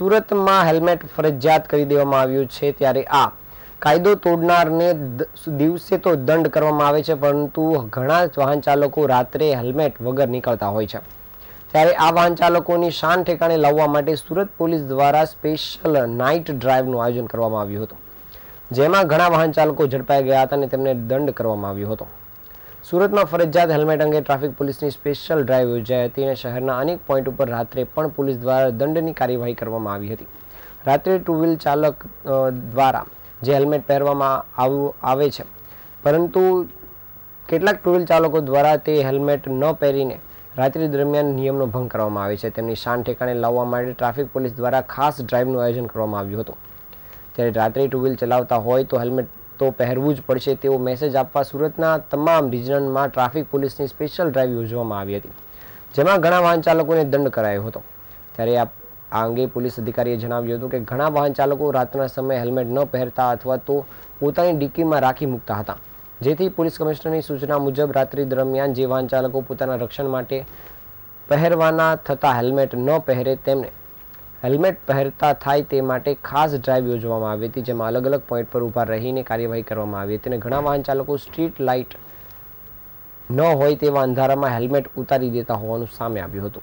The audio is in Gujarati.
સુરતમાં હેલ્મેટ ફરજિયાત કરી દેવામાં આવ્યું છે ત્યારે આ કાયદો તોડનારને દિવસે તો દંડ કરવામાં આવે છે, પરંતુ ઘણા વાહન ચાલકો રાત્રે હેલ્મેટ વગર નીકળતા હોય છે. ત્યારે આ વાહન ચાલકોની શાન ઠેકાણે લાવવા માટે સુરત પોલીસ દ્વારા સ્પેશિયલ નાઇટ ડ્રાઈવનું આયોજન કરવામાં આવ્યું હતું. જેમાં ઘણા વાહન ચાલકો ઝડપાઈ ગયા હતા અને તેમને દંડ કરવામાં આવ્યો હતો. સુરતમાં ફરજિયાત હેલ્મેટ અંગે ટ્રાફિક પોલીસની સ્પેશિયલ ડ્રાઈવ યોજાઈ હતી અને શહેરના અનેક પોઈન્ટ ઉપર રાત્રે પણ પોલીસ દ્વારા દંડની કાર્યવાહી કરવામાં આવી હતી. રાત્રે ટુ વ્હીલ ચાલક દ્વારા જે હેલ્મેટ પહેરવામાં આવું, આવે છે. પરંતુ કેટલાક ટુ વ્હીલ ચાલકો દ્વારા તે હેલ્મેટ ન પહેરીને રાત્રિ દરમિયાન નિયમનો ભંગ કરવામાં આવે છે. તેમની શાન ઠેકાણે લાવવા માટે ટ્રાફિક પોલીસ દ્વારા ખાસ ડ્રાઈવનું આયોજન કરવામાં આવ્યું હતું. ત્યારે રાત્રે ટુ વ્હીલ ચલાવતા હોય તો હેલ્મેટ તો પહેરવું જ પડશે તેવો મેસેજ આપવા સુરતના તમામ રિજનમાં ટ્રાફિક પોલીસની સ્પેશિયલ ડ્રાઈવ યોજવામાં આવી હતી, જેમાં ઘણા વાહન ચાલકોને દંડ કરાયો હતો. ત્યારે આ અંગે પોલીસ અધિકારીએ જણાવ્યું હતું કે ઘણા વાહન ચાલકો રાતના સમયે હેલ્મેટ ન પહેરતા અથવા તો પોતાની ડિક્કીમાં રાખી મૂકતા હતા. જેથી પોલીસ કમિશનરની સૂચના મુજબ રાત્રિ દરમિયાન જે વાહન ચાલકો પોતાના રક્ષણ માટે પહેરવાના થતા હેલ્મેટ ન પહેરે તેમને હેલ્મેટ પહેરતા થાય તે માટે ખાસ ડ્રાઈવ યોજવામાં આવી હતી, જેમાં અલગ અલગ પોઈન્ટ પર ઊભા રહીને કાર્યવાહી કરવામાં આવી હતી અને ઘણા વાહન ચાલકો સ્ટ્રીટ લાઇટ ન હોય તેવા અંધારામાં હેલ્મેટ ઉતારી દેતા હોવાનું સામે આવ્યું હતું.